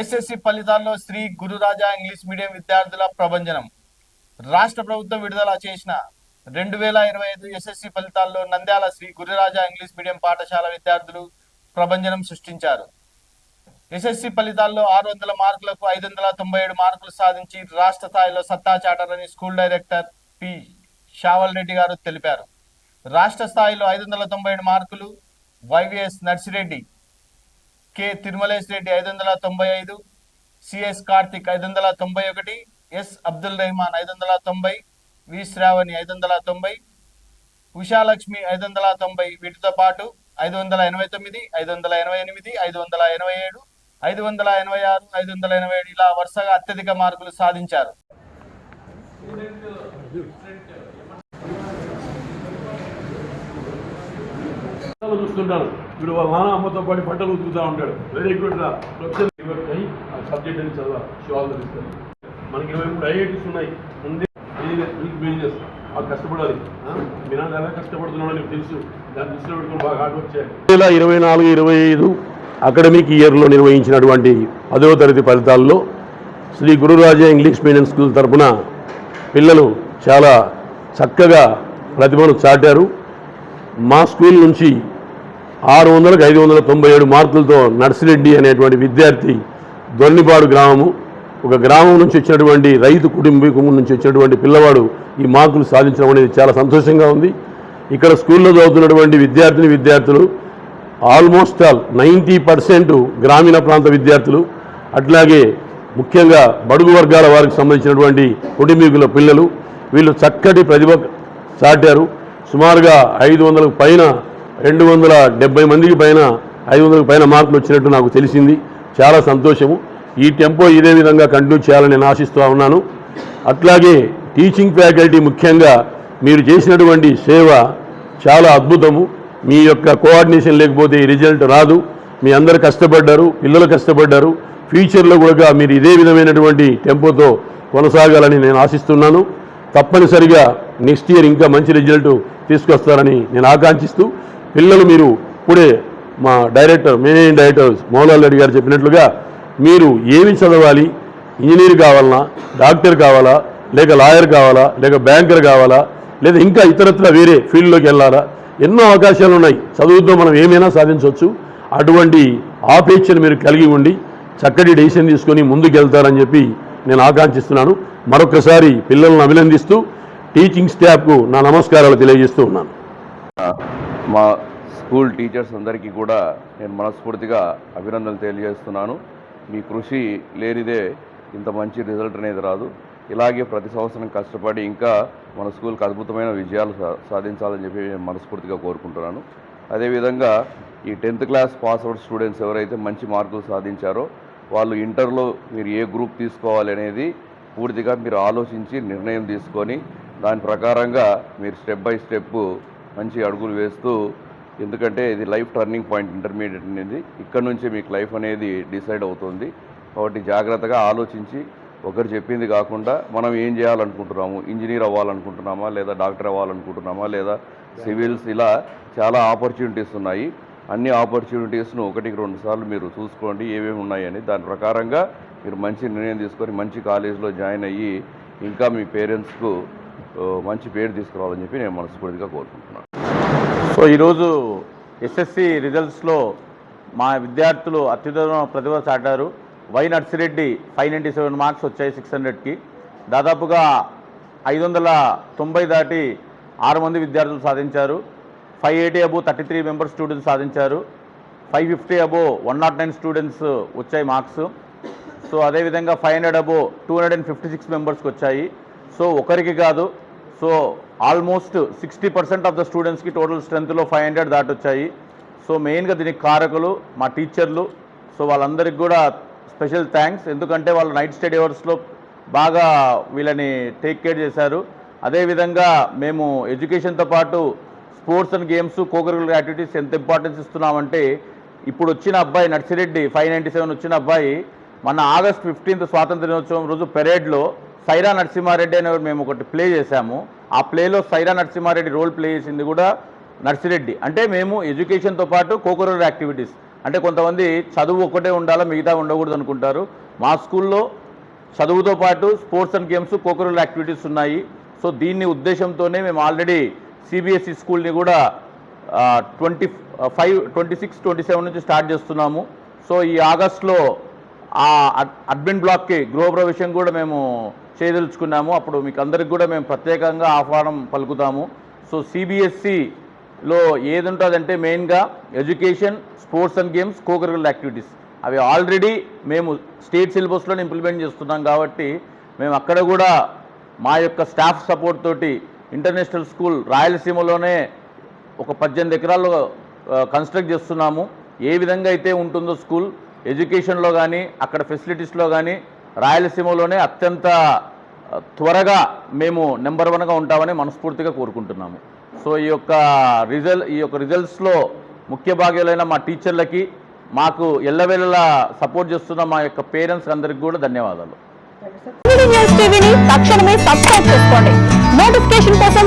SSC ఫలితాల్లో Sri Gururaja English medium విద్యార్థుల ప్రభంజనం. రాష్ట్ర ప్రభుత్వం విడుదల చేసిన రెండు వేల ఇరవై ఐదు ఎస్ఎస్సి ఫలితాల్లో నంద్యాల శ్రీ గురురాజా ఇంగ్లీష్ మీడియం పాఠశాల విద్యార్థులు ప్రభంజనం సృష్టించారు. ఎస్ఎస్సి ఫలితాల్లో ఆరు వందల మార్కులకు ఐదు వందల తొంభై ఏడు మార్కులు సాధించి రాష్ట్ర స్థాయిలో సత్తా చాటారని school director P. Shaval Reddy గారు తెలిపారు. రాష్ట్ర స్థాయిలో ఐదు వందల తొంభై ఏడు మార్కులు వైవిఎస్ నర్సిరెడ్డి కె తిరుమలేష్ రెడ్డి ఐదు వందల తొంభై ఐదు సిఎస్ కార్తిక్ ఐదు వందల తొంభై ఒకటి ఎస్ అబ్దుల్ రెహమాన్ ఐదు వందల తొంభై వి శ్రావణి ఐదు వందల తొంభై ఉషాలక్ష్మి ఐదు వందల తొంభై వీటితో పాటు ఐదు వందల ఎనభై తొమ్మిది ఐదు వందల ఎనభై ఎనిమిది ఐదు వందల ఎనభై ఏడు ఐదు వందల ఎనభై ఆరు ఐదు వందల ఎనభై ఏడు ఇలా వరుసగా అత్యధిక మార్కులు సాధించారు పిల్లలు చూస్తుంటారు. వీడు వాళ్ళ నాన్న అమ్మతో పాటు పంటలు ఉతుకుతూ ఉంటాడు. వెరీ గుడ్ రా. ప్రొఫెసర్ సబ్జెక్ట్ అని చదవ. శివాలు తెలుస్తారు మనకి ఇరవై మూడు ఐఐటీస్ ఉన్నాయి. ముందే బిజినెస్ బిజినెస్ బాగా కష్టపడాలి. మీ నాన్న ఎలా కష్టపడుతున్నాడో నీకు తెలుసు. దాన్ని దృష్టిలో పెట్టుకుని బాగా హార్డ్ వర్క్ చేయాలి. ఇరవై నాలుగు ఇరవై ఐదు అకాడమిక్ ఇయర్లో నిర్వహించినటువంటి పదవ తరగతి ఫలితాల్లో Sri Gururaja English medium school తరపున పిల్లలు చాలా చక్కగా ప్రతిభను చాటారు. మా స్కూల్ నుంచి ఆరు వందలకు ఐదు వందల తొంభై ఏడు మార్కులతో నర్సిరెడ్డి అనేటువంటి విద్యార్థి దొర్నిపాడు గ్రామము. ఒక గ్రామం నుంచి వచ్చినటువంటి రైతు కుటుంబీకుం నుంచి వచ్చినటువంటి పిల్లవాడు ఈ మార్కులు సాధించడం అనేది చాలా సంతోషంగా ఉంది. ఇక్కడ స్కూల్లో చదువుతున్నటువంటి విద్యార్థిని విద్యార్థులు ఆల్మోస్ట్ ఆల్ నైంటీ పర్సెంట్ గ్రామీణ ప్రాంత విద్యార్థులు అట్లాగే ముఖ్యంగా బడుగు వర్గాల వారికి సంబంధించినటువంటి కుటుంబీకుల పిల్లలు వీళ్ళు చక్కటి ప్రతిభ చాటారు. సుమారుగా ఐదు వందలకు పైన రెండు వందల డెబ్బై మందికి పైన ఐదు వందలకు పైన మార్కులు వచ్చినట్టు నాకు తెలిసింది. చాలా సంతోషము. ఈ టెంపో ఇదే విధంగా కంటిన్యూ చేయాలని నేను ఆశిస్తూ ఉన్నాను. అట్లాగే టీచింగ్ ఫ్యాకల్టీ ముఖ్యంగా మీరు చేసినటువంటి సేవ చాలా అద్భుతము. మీ యొక్క కోఆర్డినేషన్ లేకపోతే ఈ రిజల్ట్ రాదు. మీ అందరు కష్టపడ్డారు పిల్లలు కష్టపడ్డారు. ఫ్యూచర్లో కూడా మీరు ఇదే విధమైనటువంటి టెంపోతో కొనసాగాలని నేను ఆశిస్తున్నాను. తప్పనిసరిగా నెక్స్ట్ ఇయర్ ఇంకా మంచి రిజల్ట్ తీసుకొస్తారని నేను ఆకాంక్షిస్తూ పిల్లలు మీరు ఇప్పుడే మా director managing director Mohanlal Reddy గారు చెప్పినట్లుగా మీరు ఏమి చదవాలి? ఇంజనీర్ కావాలన్నా డాక్టర్ కావాలా? లేక లాయర్ కావాలా? లేక బ్యాంకర్ కావాలా? లేదా ఇంకా ఇతరత్ర వేరే ఫీల్డ్లోకి వెళ్ళాలా? ఎన్నో అవకాశాలు ఉన్నాయి. చదువుతో మనం ఏమైనా సాధించవచ్చు. అటువంటి ఆపేక్షను మీరు కలిగి ఉండి చక్కటి డెసిషన్ తీసుకొని ముందుకు వెళ్తారని చెప్పి నేను ఆకాంక్షిస్తున్నాను. మరొకసారి పిల్లలను అభినందిస్తూ టీచింగ్ స్టాఫ్కు నా నమస్కారాలు తెలియజేస్తూ ఉన్నాను. మా స్కూల్ టీచర్స్ అందరికీ కూడా నేను మనస్ఫూర్తిగా అభినందనలు తెలియజేస్తున్నాను. మీ కృషి లేనిదే ఇంత మంచి రిజల్ట్ అనేది రాదు. ఇలాగే ప్రతి సంవత్సరం కష్టపడి ఇంకా మన స్కూల్కి అద్భుతమైన విజయాలు సా- సాధించాలని చెప్పి నేను మనస్ఫూర్తిగా కోరుకుంటున్నాను. అదేవిధంగా ఈ tenth class pass out students ఎవరైతే మంచి మార్కులు సాధించారో వాళ్ళు ఇంటర్లో మీరు ఏ గ్రూప్ తీసుకోవాలి అనేది పూర్తిగా మీరు ఆలోచించి నిర్ణయం తీసుకొని దాని ప్రకారంగా మీరు స్టెప్ బై స్టెప్ మంచి అడుగులు వేస్తూ ఎందుకంటే ఇది లైఫ్ టర్నింగ్ పాయింట్ ఇంటర్మీడియట్ అనేది. ఇక్కడ నుంచే మీకు లైఫ్ అనేది డిసైడ్ అవుతుంది. కాబట్టి జాగ్రత్తగా ఆలోచించి ఒకరు చెప్పింది కాకుండా మనం ఏం చేయాలనుకుంటున్నాము? ఇంజనీర్ అవ్వాలనుకుంటున్నామా? లేదా డాక్టర్ అవ్వాలనుకుంటున్నామా? లేదా సివిల్స్ ఇలా చాలా ఆపర్చునిటీస్ ఉన్నాయి. అన్ని ఆపర్చునిటీస్ను ఒకటికి రెండు సార్లు మీరు చూసుకోండి ఏమేమి ఉన్నాయని దాని ప్రకారంగా మీరు మంచి నిర్ణయం తీసుకొని మంచి కాలేజీలో జాయిన్ అయ్యి ఇంకా మీ పేరెంట్స్కు మంచి పేరు తీసుకురావాలని చెప్పి నేను మనస్ఫూర్తిగా కోరుకుంటున్నాను. సో ఈరోజు ఎస్ఎస్సి రిజల్ట్స్లో మా విద్యార్థులు అత్యుత్తమ ప్రతిభ చాటారు. Y Narsireddy five ninety seven marks వచ్చాయి సిక్స్ హండ్రెడ్కి దాదాపుగా ఐదు వందల తొంభై దాటి ఆరు మంది విద్యార్థులు సాధించారు. Five eighty above thirty three members students సాధించారు. Five fifty above one nought nine students వచ్చాయి మార్క్స్ సో అదేవిధంగా five hundred above two hundred and fifty six మెంబర్స్కి వచ్చాయి. సో ఒకరికి కాదు so almost sixty percent of the స్టూడెంట్స్కి total స్ట్రెంత్లో five hundred దాటొచ్చాయి. సో మెయిన్గా దీనికి కారకులు మా టీచర్లు సో వాళ్ళందరికీ కూడా స్పెషల్ థ్యాంక్స్. ఎందుకంటే వాళ్ళు నైట్ స్టడీ అవర్స్లో బాగా వీళ్ళని టేక్ కేర్ చేశారు. అదేవిధంగా మేము ఎడ్యుకేషన్తో పాటు sports and games cocurricular activities ఎంత ఇంపార్టెన్స్ ఇస్తున్నామంటే ఇప్పుడు వచ్చిన అబ్బాయి నర్సిరెడ్డి ఫైవ్ నైంటీ సెవెన్ వచ్చిన అబ్బాయి మన ఆగస్ట్ ఫిఫ్టీన్త్ స్వాతంత్ర దినోత్సవం రోజు పెరేడ్లో సైరా నరసింహారెడ్డి అనే మేము ఒకటి ప్లే చేశాము. ఆ ప్లేలో సైరా నరసింహారెడ్డి రోల్ ప్లే చేసింది కూడా నర్సిరెడ్డి. అంటే మేము ఎడ్యుకేషన్తో పాటు కోకరూరల్ యాక్టివిటీస్. అంటే కొంతమంది చదువు ఒక్కటే ఉండాలా మిగతా ఉండకూడదు అనుకుంటారు. మా స్కూల్లో చదువుతో పాటు sports and games cocurricular activities ఉన్నాయి. సో దీన్ని ఉద్దేశంతోనే మేము ఆల్రెడీ సిబిఎస్ఈ స్కూల్ని కూడా twenty five twenty six twenty seven నుంచి స్టార్ట్ చేస్తున్నాము. సో ఈ ఆగస్ట్లో ఆ అడ్మిన్ బ్లాక్కి గృహప్రవేశం కూడా మేము చేయదలుచుకున్నాము. అప్పుడు మీకు అందరికి కూడా మేము ప్రత్యేకంగా ఆహ్వానం పలుకుతాము. సో సిబిఎస్సిలో ఏది ఉంటుందంటే మెయిన్గా education sports and games cocurricular activities అవి ఆల్రెడీ మేము స్టేట్ సిలబస్లో ఇంప్లిమెంట్ చేస్తున్నాం కాబట్టి మేము అక్కడ కూడా మా యొక్క స్టాఫ్ సపోర్ట్ తోటి ఇంటర్నేషనల్ స్కూల్ రాయలసీమలోనే ఒక పద్దెనిమిది ఎకరాల్లో కన్స్ట్రక్ట్ చేస్తున్నాము. ఏ విధంగా అయితే ఉంటుందో స్కూల్ ఎడ్యుకేషన్లో కానీ అక్కడ ఫెసిలిటీస్లో కానీ రాయలసీమలోనే అత్యంత త్వరగా మేము నెంబర్ వన్గా ఉంటామని మనస్ఫూర్తిగా కోరుకుంటున్నాము సో ఈ యొక్క రిజల్ట్ ఈ యొక్క రిజల్ట్స్లో ముఖ్య భాగ్యులైన మా టీచర్లకి మాకు ఎల్లవేళలా సపోర్ట్ చేస్తున్న మా యొక్క పేరెంట్స్ అందరికి కూడా ధన్యవాదాలు తక్షణమే సబ్స్క్రైబ్ చేసుకోండి నోటిఫికేషన్ కోసం